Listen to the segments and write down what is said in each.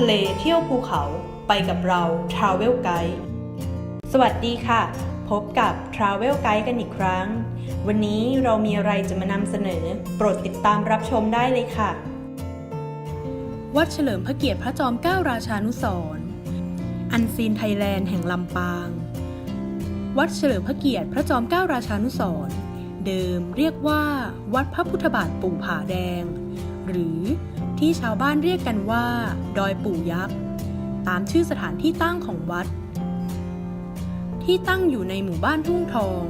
ทะเลเที่ยวภูเขาไปกับเรา Travel Guide สวัสดีค่ะ พบกับ Travel Guide กันอีกครั้ง วันนี้เรามีอะไรจะมานำเสนอ โปรดติดตามรับชมได้เลยค่ะ วัดเฉลิมพระเกียรติพระจอมเกล้าราชานุสรณ์อันซีนไทยแลนด์แห่งลำปาง วัดเฉลิมพระเกียรติพระจอมเกล้าราชานุสรณ์เดิมเรียกว่า วัดพระพุทธบาทปู่ผาแดง หรือ ที่ชาวบ้านเรียกกันว่า ดอยปู่ยักษ์ ตามชื่อสถานที่ตั้งของวัด ที่ตั้งอยู่ในหมู่บ้านทุ่งทอง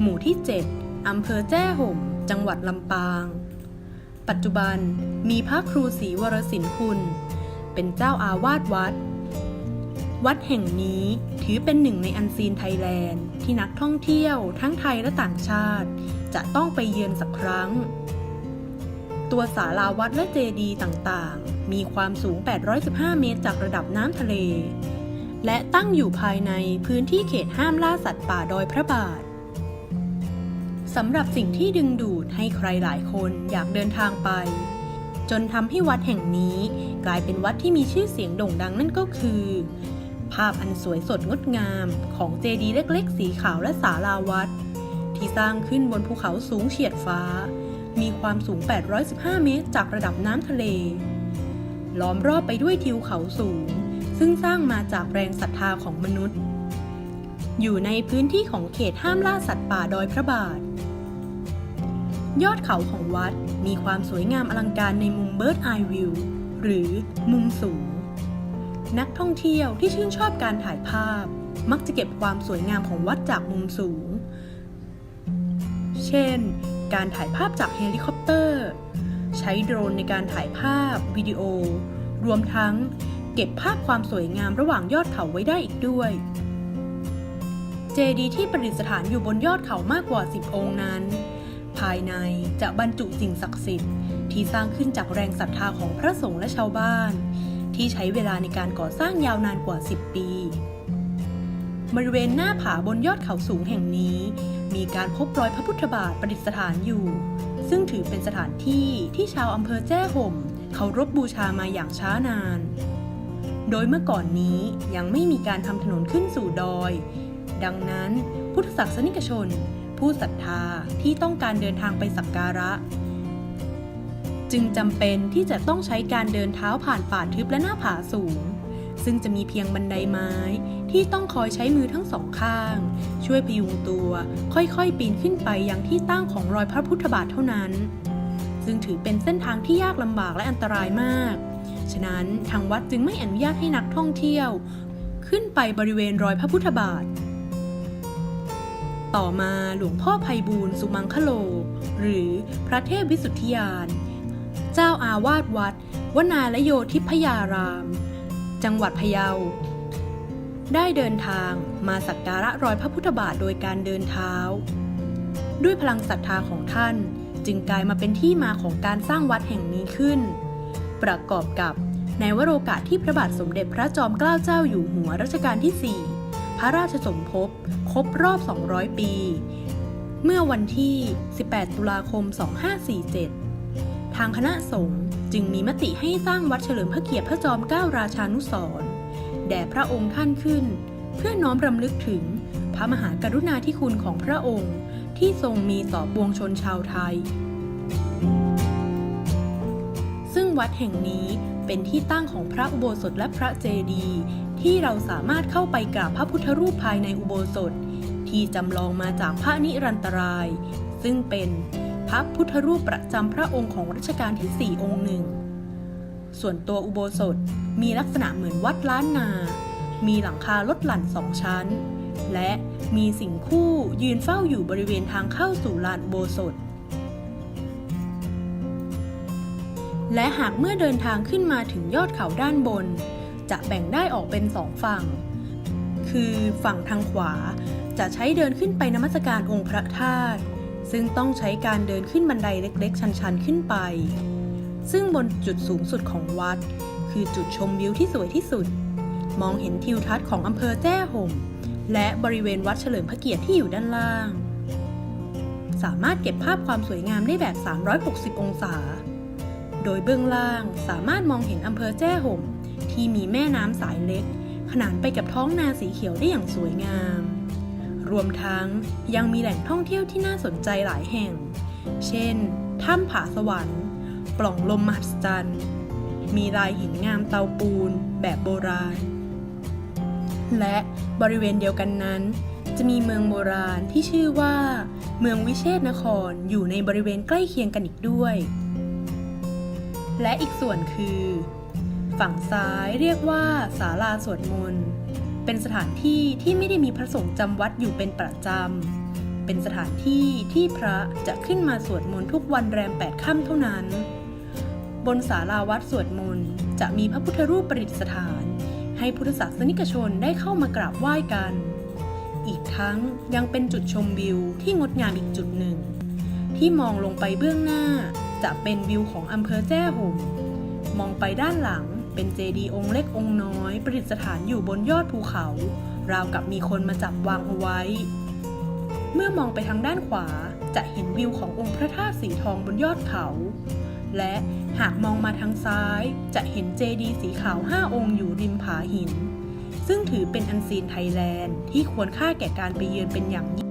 หมู่ที่ 7อำเภอแจ้ห่ม จังหวัดลำปาง ปัจจุบันมีพระครูศรีวรสินคุณ เป็นเจ้าอาวาสวัด วัดแห่งนี้ถือเป็นหนึ่งในอันซีนไทยแลนด์ ที่นักท่องเที่ยวทั้งไทยและต่างชาติ จะต้องไปเยือนสักครั้ง ตัวศาลาวัดและเจดีย์ต่างๆ มีความสูง 815 เมตรจากระดับน้ำทะเล และตั้งอยู่ภายในพื้นที่เขตห้ามล่าสัตว์ป่าดอยพระบาทสำหรับสิ่งที่ดึงดูดให้ใครหลายคนอยากเดินทางไป จนทำให้วัดแห่งนี้กลายเป็นวัดที่มีชื่อเสียงโด่งดังนั่นก็คือ ภาพอันสวยสดงดงามของเจดีย์เล็กๆ สีขาวและศาลาวัด ที่สร้างขึ้นบนภูเขาสูงเฉียดฟ้า มีความสูง 815 เมตร จากระดับน้ำทะเล ล้อมรอบไปด้วยทิวเขาสูง ซึ่งสร้างมาจากแรงศรัทธาของมนุษย์ อยู่ในพื้นที่ของเขตห้ามล่าสัตว์ป่าดอยพระบาท ยอดเขาของวัดมีความสวยงามอลังการในมุม Bird Eye View หรือมุมสูง นักท่องเที่ยวที่ชื่นชอบการถ่ายภาพ มักจะเก็บความสวยงามของวัดจากมุมสูง เช่น การถ่ายภาพจากเฮลิคอปเตอร์ ใช้โดรนในการถ่ายภาพ วิดีโอ รวมทั้งเก็บภาพความสวยงามระหว่างยอดเขาไว้ได้อีกด้วย เจดีย์ที่ประดิษฐานอยู่บนยอดเขามากกว่า 10 องค์นั้น ภายในจะบรรจุสิ่งศักดิ์สิทธิ์ที่สร้างขึ้นจากแรงศรัทธาของพระสงฆ์และชาวบ้าน ที่ใช้เวลาในการก่อสร้างยาวนานกว่า 10 ปี บริเวณหน้าผาบนยอดเขาสูงแห่งนี้ มีการพบรอยพระพุทธบาทประดิษฐานอยู่ ซึ่งถือเป็นสถานที่ที่ชาวอำเภอแจ้ห่มเคารพบบูชามาอย่างช้านาน โดยเมื่อก่อนนี้ยังไม่มีการทำถนนขึ้นสู่ดอย ดังนั้นพุทธศาสนิกชน ผู้ศรัทธาที่ต้องการเดินทางไปสักการะ จึงจำเป็นที่จะต้องใช้การเดินเท้าผ่านป่าทึบและหน้าผาสูง ซึ่งจะมีเพียงบันไดไม้ที่ต้องคอยใช้มือทั้งสองข้าง ช่วยพยุงตัว ค่อยๆ ปีนขึ้นไปยังที่ตั้งของรอยพระพุทธบาทเท่านั้น ซึ่งถือเป็นเส้นทางที่ยากลำบากและอันตรายมาก ฉะนั้นทางวัดจึงไม่อนุญาตให้นักท่องเที่ยว ขึ้นไปบริเวณรอยพระพุทธบาท ต่อมาหลวงพ่อไพบูลสุมังคโล หรือพระเทพวิสุทธิยาน เจ้าอาวาสวัดวนาลโยทิพยาราม จังหวัดพะเยา ได้เดินทางมาสักการะรอยพระพุทธบาทโดยการเดินเท้า ด้วยพลังศรัทธาของท่านจึงกลายมาเป็นที่มาของการสร้างวัดแห่งนี้ขึ้น ประกอบกับในวโรกาสที่พระบาทสมเด็จพระจอมเกล้าเจ้าอยู่หัวรัชกาลที่ 4 พระราชสมภพครบรอบ 200 ปี เมื่อวันที่ 18 ตุลาคม 2547 ทางคณะสงฆ์ จึงมีมติให้สร้างวัดเฉลิมพระเกียรติพระจอมเกล้าราชานุสรณ์แด่พระองค์ท่านขึ้น เพื่อน้อมรำลึกถึงพระมหากรุณาธิคุณของพระองค์ ที่ทรงมีต่อปวงชนชาวไทย ซึ่งวัดแห่งนี้เป็นที่ตั้งของพระอุโบสถและพระเจดีย์ที่เราสามารถเข้าไปกราบพระพุทธรูปภายในอุโบสถ ที่จำลองมาจากพระนิรันตราย ซึ่งเป็น พระพุทธรูปประจำพระองค์ของรัชกาลที่ 4 องค์หนึ่ง ส่วนตัวอุโบสถมีลักษณะเหมือนวัดล้านนา มีหลังคาลดหลั่นสองชั้น และมีสิ่งคู่ยืนเฝ้าอยู่บริเวณทางเข้าสู่ลานอุโบสถ และหากเมื่อเดินทางขึ้นมาถึงยอดเขาด้านบน จะแบ่งได้ออกเป็นสองฝั่ง คือฝั่งทางขวาจะใช้เดินขึ้นไปนมัสการองค์พระธาตุ ซึ่งต้องใช้การเดินขึ้นบันไดเล็กๆ ชันๆ ขึ้นไป ซึ่งบนจุดสูงสุดของวัด คือจุดชมวิวที่สวยที่สุด มองเห็นทิวทัศน์ของอำเภอแจ้ห่ม และบริเวณวัดเฉลิมพระเกียรติที่อยู่ด้านล่าง สามารถเก็บภาพความสวยงามได้แบบ 360 องศา โดยเบื้องล่างสามารถมองเห็นอำเภอแจ้ห่ม ที่มีแม่น้ำสายเล็ก ขนานไปกับท้องนาสีเขียวได้อย่างสวยงาม รวมทั้งยังมีแหล่งท่องเที่ยวที่น่าสนใจหลายแห่ง เช่น ถ้ำผาสวรรค์ ปล่องลมมหัศจรรย์ มีลายหินงามเตาปูนแบบโบราณ และบริเวณเดียวกันนั้น จะมีเมืองโบราณที่ชื่อว่า เมืองวิเชษนครอยู่ในบริเวณใกล้เคียงกันอีกด้วย และอีกส่วนคือ ฝั่งซ้ายเรียกว่าศาลาสวดมนต์ เป็นสถานที่ที่ไม่ได้มีพระสงฆ์จำวัดอยู่เป็นประจำ เป็นสถานที่ที่พระจะขึ้นมาสวดมนต์ทุกวันแรมแปดค่ำเท่านั้น บนศาลาวัดสวดมนต์จะมีพระพุทธรูปประดิษฐาน ให้พุทธศาสนิกชนได้เข้ามากราบไหว้กัน อีกทั้งยังเป็นจุดชมวิวที่งดงามอีกจุดหนึ่ง ที่มองลงไปเบื้องหน้าจะเป็นวิวของอำเภอแจ้ห่มมองไปด้านหลัง เป็นเจดีย์องค์เล็กองค์น้อย ประดิษฐานอยู่บนยอดภูเขา ราวกับมีคนมาจับวางเอาไว้ เมื่อมองไปทางด้านขวาจะเห็นวิวขององค์พระธาตุสีทองบนยอดเขา และหากมองมาทางซ้าย จะเห็นเจดีย์สีขาวห้าองค์อยู่ริมผาหิน ซึ่งถือเป็นอันซีนไทยแลนด์ที่ควรค่าแก่การไปเยือนเป็นอย่างยิ่ง